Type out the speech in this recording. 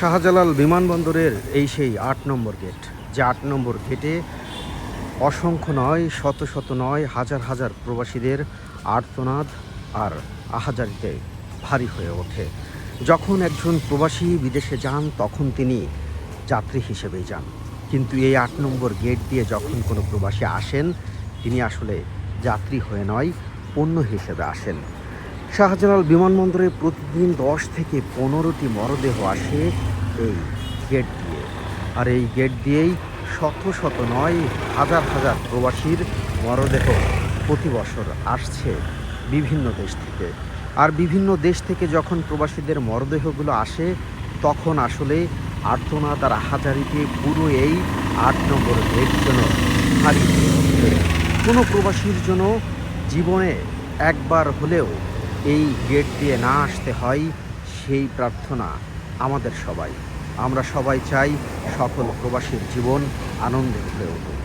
শাহজালাল বিমানবন্দরের এই সেই আট নম্বর গেট। যে আট নম্বর গেটে অসংখ্য নয়, শত শত নয়, হাজার হাজার প্রবাসীদের আর্তনাদ আর আহাজারিতে ভারী হয়ে ওঠে। যখন একজন প্রবাসী বিদেশে যান, তখন তিনি যাত্রী হিসেবেই যান। কিন্তু এই আট নম্বর গেট দিয়ে যখন কোনো প্রবাসী আসেন, তিনি আসলে যাত্রী হয়ে নয় পণ্য হিসেবে আসেন। শাহজালাল বিমানবন্দরে প্রতিদিন দশ থেকে পনেরোটি মরদেহ আসে এই গেট দিয়ে। আর এই গেট দিয়েই শত শত নয়, হাজার হাজার প্রবাসীর মরদেহ প্রতি বছর আসছে বিভিন্ন দেশ থেকে। আর বিভিন্ন দেশ থেকে যখন প্রবাসীদের মরদেহগুলো আসে, তখন আসলে আর্তনাদ আর হাজারিতে পুরো এই আট নম্বর গেট যেন হারিয়ে কোনো প্রবাসীর জন্য জীবনে একবার হলেও এই গেট দিয়ে না আসতে হয় সেই প্রার্থনা আমাদের সবাই। আমরা সবাই চাই সকল প্রবাসীর জীবন আনন্দে ভরে উঠুক।